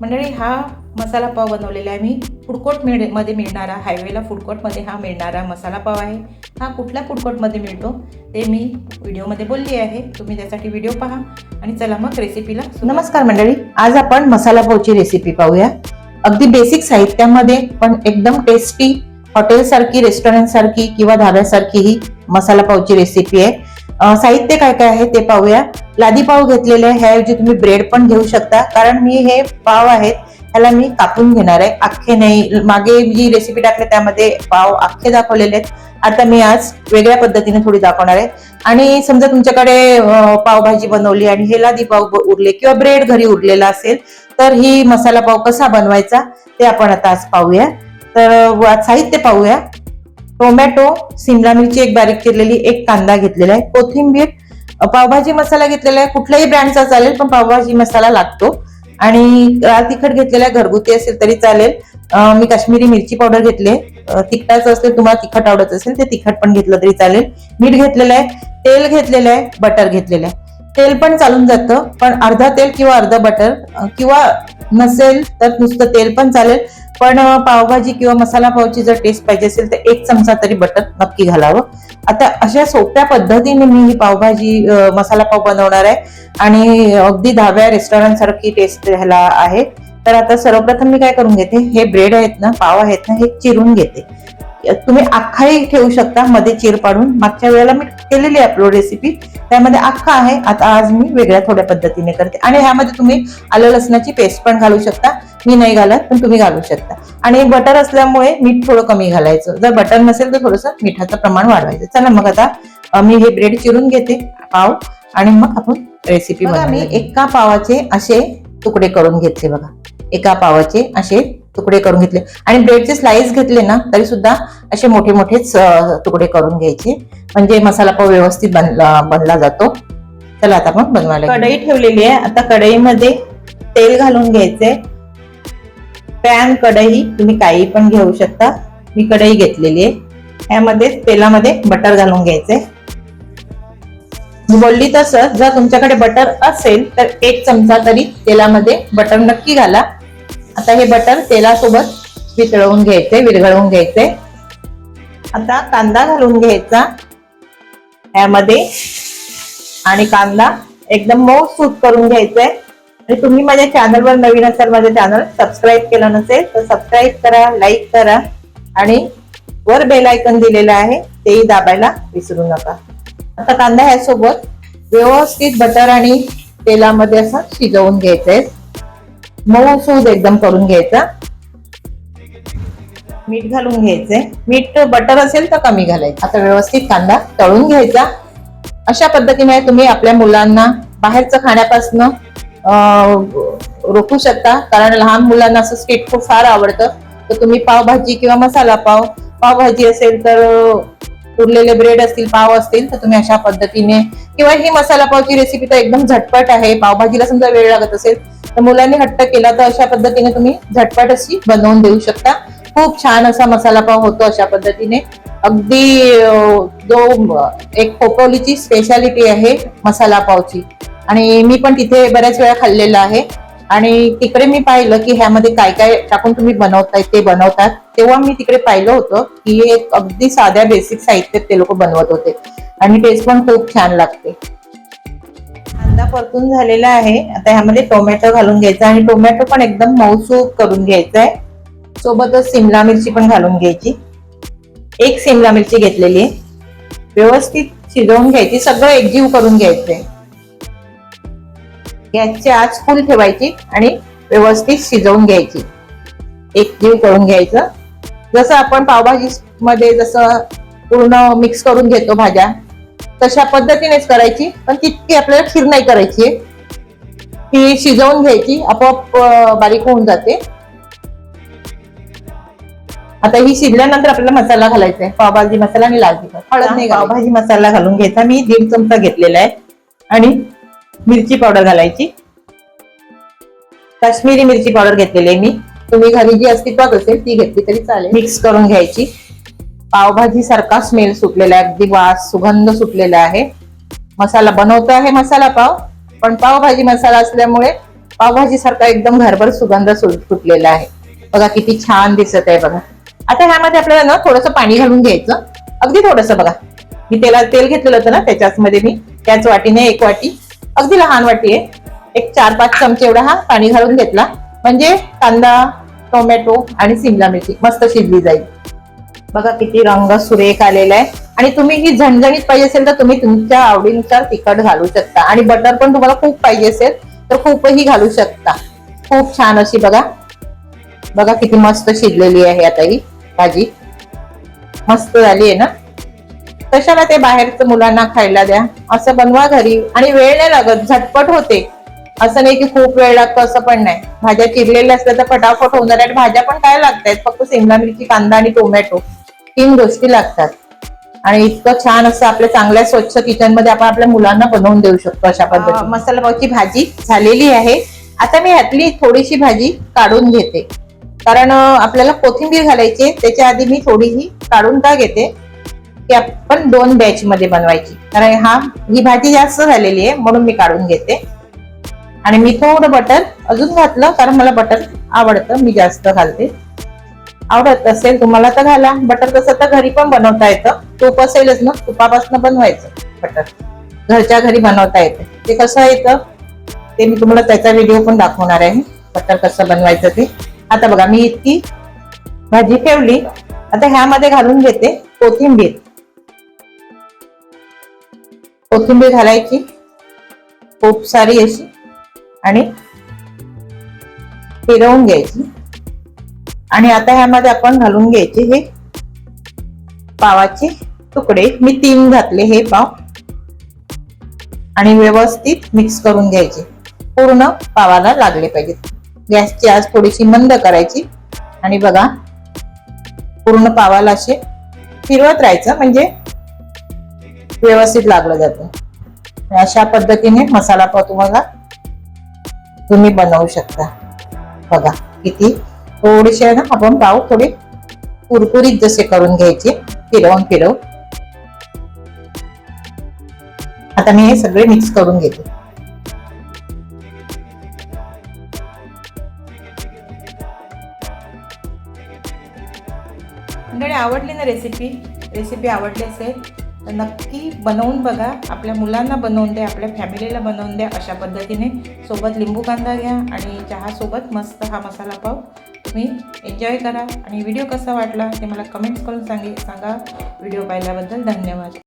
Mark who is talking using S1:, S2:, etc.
S1: मंडळी हा मसाला पाव बनवलेला आहे मी. फूडकोर्ट मिळमध्ये मिळणारा हायवेला फूडकोर्टमध्ये हा मिळणारा मसाला पाव आहे. हा कुठल्या फूडकोर्टमध्ये मिळतो ते मी व्हिडिओमध्ये बोलली आहे. तुम्ही त्यासाठी व्हिडिओ पहा आणि चला मग रेसिपीला नमस्कार मंडळी आज आपण मसाला पावची रेसिपी पाहूया. अगदी बेसिक साहित्यामध्ये पण एकदम टेस्टी हॉटेलसारखी रेस्टॉरंटसारखी किंवा धाब्यासारखी ही मसाला पावची रेसिपी आहे. साहित्य काय काय आहे ते पाहूया. लादी पाव घेतलेले आहे ह्याऐवजी तुम्ही ब्रेड पण घेऊ शकता. कारण मी हे पाव आहेत ह्याला मी कापून घेणार आहे. अख्खे नाही मागे जी रेसिपी टाकली त्यामध्ये पाव अख्खे दाखवलेले आहेत. आता मी आज वेगळ्या पद्धतीने थोडी दाखवणार आहे. आणि समजा तुमच्याकडे पावभाजी बनवली आणि हे लादी पाव उरले किंवा ब्रेड घरी उरलेला असेल तर ही मसाला पाव कसा बनवायचा ते आपण आता आज पाहूया. तर आज साहित्य पाहूया. टोमॅटो सिमला मिरची एक बारीक चिरलेली एक कांदा घेतलेला आहे कोथिंबीर पावभाजी मसाला घेतलेला आहे. कुठल्याही ब्रँडचा चालेल पण पावभाजी मसाला लागतो. आणि लाल तिखट घेतलेला आहे घरगुती असेल तरी चालेल. मी काश्मीरी मिरची पावडर घेतली तिखटाचं असेल तुम्हाला तिखट आवडत असेल ते तिखट पण घेतलं तरी चालेल. मीठ घेतलेलं आहे तेल घेतलेलं आहे बटर घेतलेलं आहे. तेल पण चालून जातं पण अर्धा तेल किंवा अर्धा बटर किंवा नसेल तर नुसतं तेल पण चालेल. पण पावभाजी किंवा मसाला पावची जर टेस्ट पाहिजे असेल तर एक चमचा तरी बटर नक्की घालावं. आता अशा सोप्या पद्धतीने मी ही पावभाजी मसाला पाव बनवणार आहे. आणि अगदी दहाव्या रेस्टॉरंट सारखी टेस्ट ह्याला आहे. तर आता सर्वप्रथम मी काय करून घेते? हे ब्रेड आहेत ना पाव आहेत ना हे चिरून घेते. तुम्ही अख्खाही ठेवू शकता मध्ये चिर पाडून. मागच्या वेळेला मी केलेली आहे अपलोड रेसिपी त्यामध्ये अख्खा आहे. आता आज मी वेगळ्या थोड्या पद्धतीने करते. आणि ह्यामध्ये तुम्ही आलं लसणाची पेस्ट पण घालू शकता. मी नाही घालत पण तुम्ही घालू शकता. आणि बटर असल्यामुळे मीठ थोडं कमी घालायचं. जर बटर नसेल तर थोडंसं मिठाचं प्रमाण वाढवायचं. चला मग आता मी हे ब्रेड चिरून घेते पाव. आणि मग आपण रेसिपी बघा मी एका पावाचे असे तुकडे करून घेतले बघा. एका पावाचे असे तुकडे करून घेतले. आणि ब्रेडचे स्लाइस घेतले ना तरी सुद्धा असे मोठे मोठेच तुकडे करून घ्यायचे. म्हणजे मसाला पाव व्यवस्थित बनला बनला जातो. चला आता आपण बनवायला कढई ठेवलेली आहे. आता कढईमध्ये तेल घालून घ्यायचंय. पॅन कढई तुम्ही काही पण घेऊ शकता. मी कढई घेतलेली आहे. यामध्ये तेलामध्ये बटर घालून घ्यायचंय. बोलली तसं जर तुमच्याकडे बटर असेल तर एक चमचा तरी तेलामध्ये बटर नक्की घाला. आता हे बटर तेलासोबत वितळवून घ्यायचे विरघळवून घ्यायचे. आता कांदा घालून घ्यायचा यामध्ये. आणि कांदा एकदम मऊ सूट करून घ्यायचंय आणि तुम्ही माझ्या चॅनलवर नवीन असाल माझं चॅनल सबस्क्राईब केलं नसेल तर सबस्क्राईब करा लाईक करा. आणि वर बेल आयकन दिलेलं आहे तेही दाबायला विसरू नका. आता कांदा ह्यासोबत व्यवस्थित बटर आणि तेलामध्ये असं शिजवून घ्यायचंय मऊ सूज एकदम करून घ्यायचा. मीठ घालून घ्यायचे. मीठ बटर असेल तर कमी घालायचं. आता व्यवस्थित कांदा तळून घ्यायचा. अशा पद्धतीने तुम्ही आपल्या मुलांना बाहेरचं खाण्यापासून रोखू शकता. कारण लहान मुलांना असं स्ट्रीट फूड फार आवडतं. तर तुम्ही पावभाजी किंवा मसाला पाव पावभाजी असेल तर उरलेले ब्रेड असतील पाव असतील तर तुम्ही अशा पद्धतीने किंवा ही मसाला पावची रेसिपी तर एकदम झटपट आहे. पावभाजीला समजा वेळ लागत असेल तर मुलांनी हट्ट केला तर अशा पद्धतीने तुम्ही झटपट अशी बनवून देऊ शकता. खूप छान असा मसाला पाव होतो अशा पद्धतीने. अगदी जो एक खोपोलीची स्पेशालिटी आहे मसाला पावची. आणि मी पण तिथे बऱ्याच वेळा खाल्लेलं आहे. आणि तिकडे मी पाहिलं की ह्यामध्ये काय काय टाकून तुम्ही बनवताय ते बनवतात. तेव्हा मी तिकडे पाहिलं होतं की हे एक अगदी साध्या बेसिक साहित्यात ते लोक बनवत होते. आणि टेस्ट पण खूप छान लागते. कांदा परतून झालेला आहे. आता ह्यामध्ये टोमॅटो घालून घ्यायचा आणि टोमॅटो पण एकदम मऊसूक करून घ्यायचा आहे सोबतच सिमला मिरची पण घालून घ्यायची. एक सिमला मिरची घेतलेली आहे. व्यवस्थित शिजवून घ्यायची. सगळं एकजीव करून घ्यायचंय. गॅसची आच फुल ठेवायची आणि व्यवस्थित शिजवून घ्यायची. एकजीव करून घ्यायचं. जसं आपण पावभाजी मध्ये जसं पूर्ण मिक्स करून घेतो भाज्या तशा पद्धतीनेच करायची पण तितकी आपल्याला खीर नाही करायची ही शिजवून घ्यायची आपोआप बारीक होऊन जाते. आता ही शिजल्यानंतर आपल्याला मसाला घालायचा आहे. पावभाजी मसाला आणि लाल तिखट. हळद नाही पावभाजी मसाला घालून घ्यायचा. मी दीड चमचा घेतलेला आहे. आणि मिरची पावडर घालायची. काश्मीरी मिरची पावडर घेतलेली आहे मी. तुम्ही घरी जी अस्तित्वात असेल ती घेतली तरी चालेल. मिक्स करून घ्यायची. पावभाजी सारखा स्मेल सुटलेला आहे. अगदी वास सुगंध सुटलेला आहे. मसाला बनवतो आहे मसाला पाव पण पावभाजी मसाला असल्यामुळे पावभाजीसारखा एकदम घरभर सुगंध सुटलेला आहे. बघा किती छान दिसत आहे बघा. आता ह्यामध्ये आपल्याला ना थोडंसं पाणी घालून घ्यायचं. अगदी थोडंसं बघा. मी तेला तेल घेतलेलं होतं ना त्याच्याच मध्ये मी त्याच वाटीने एक वाटी अगदी लहान वाटी आहे. एक चार पाच चमचे एवढा हा पाणी घालून घेतला. म्हणजे कांदा टोमॅटो आणि सिमला मिरची मस्त शिजली जाईल. बघा किती रंग सुरेख आलेला आहे. आणि तुम्ही ही झणझणीत पाहिजे असेल तर तुम्ही तुमच्या आवडीनुसार तिखट घालू शकता. आणि बटर पण तुम्हाला खूप पाहिजे असेल तर खूपही घालू शकता. खूप छान अशी बघा. बघा किती मस्त शिजलेली आहे आता ही भाजी. मस्त झाली आहे ना? कशाला ते बाहेरचं मुलांना खायला द्या? असं बनवा घरी. आणि वेळ नाही लागत. झटपट होते. असं नाही की खूप वेळ लागतो असं पण नाही. भाज्या चिरलेल्या असल्या तर फटाफट होणार आहेत भाज्या पण काय लागतायत? फक्त सिमला मिरची कांदा आणि टोमॅटो तीन गोष्टी लागतात. आणि इतकं छान असं आपल्या चांगल्या स्वच्छ किचनमध्ये आपण आपल्या मुलांना बनवून देऊ शकतो अशा पद्धतीने. मसाला पावची भाजी झालेली आहे. आता मी ह्यातली थोडीशी भाजी काढून घेते. कारण आपल्याला कोथिंबीर घालायची. त्याच्या आधी मी थोडीशी काढून का घेते? की आपण दोन बॅच मध्ये बनवायची. कारण हा ही भाजी जास्त झालेली आहे म्हणून मी काढून घेते. आणि मी थोडं बटर अजून घातलं कारण मला बटर आवडतं मी जास्त घालते. आवडत असेल तुम्हाला तर घाला. बटर तसं तर घरी पण बनवता येतं. तूप असेलच ना तुपापासून बनवायचं बटर. घरच्या घरी बनवता येतं. ते कसं येतं? ते मी तुम्हाला त्याचा व्हिडिओ पण दाखवणार आहे. बटर कसं बनवायचं ते. आता बघा मी इतकी भाजी ठेवली. आता ह्यामध्ये घालून घेते कोथिंबीर. कोथिंबीर घालायची. खूप सारी अशी. आणि फिरवून घ्यायची. आणि आता ह्यामध्ये आपण घालून घ्यायचे हे पावाचे तुकडे. मी तीन घातले हे पाव. आणि व्यवस्थित मिक्स करून घ्यायचे. पूर्ण पावाला लागले पाहिजेत. गॅसची आज थोडीशी मंद करायची. आणि बघा पूर्ण पावाला असे फिरवत राहायचं म्हणजे व्यवस्थित लागलं जातं. अशा पद्धतीने मसाला पाव तुम्हाला तुम्ही बनवू शकता. बघा किती थोडेसे ना आपण पाव थोडे कुरकुरीत जसे करून घ्यायचे फिरवून फिरवून. आता मी हे सगळे मिक्स करून घेते. मंडळी आवडली ना रेसिपी रेसिपी आवडली असेल तर नक्की बनवून बघा. आपल्या मुलांना बनवून द्या आपल्या फॅमिलीला बनवून द्या अशा पद्धतीने. सोबत लिंबू कांदा घ्या आणि चहासोबत मस्त हा मसाला पाव. तुम्ही एन्जॉय करा. आणि व्हिडिओ कसा वाटला ते मला कमेंट्स करून सांगे सांगा. व्हिडिओ पाहिल्याबद्दल धन्यवाद.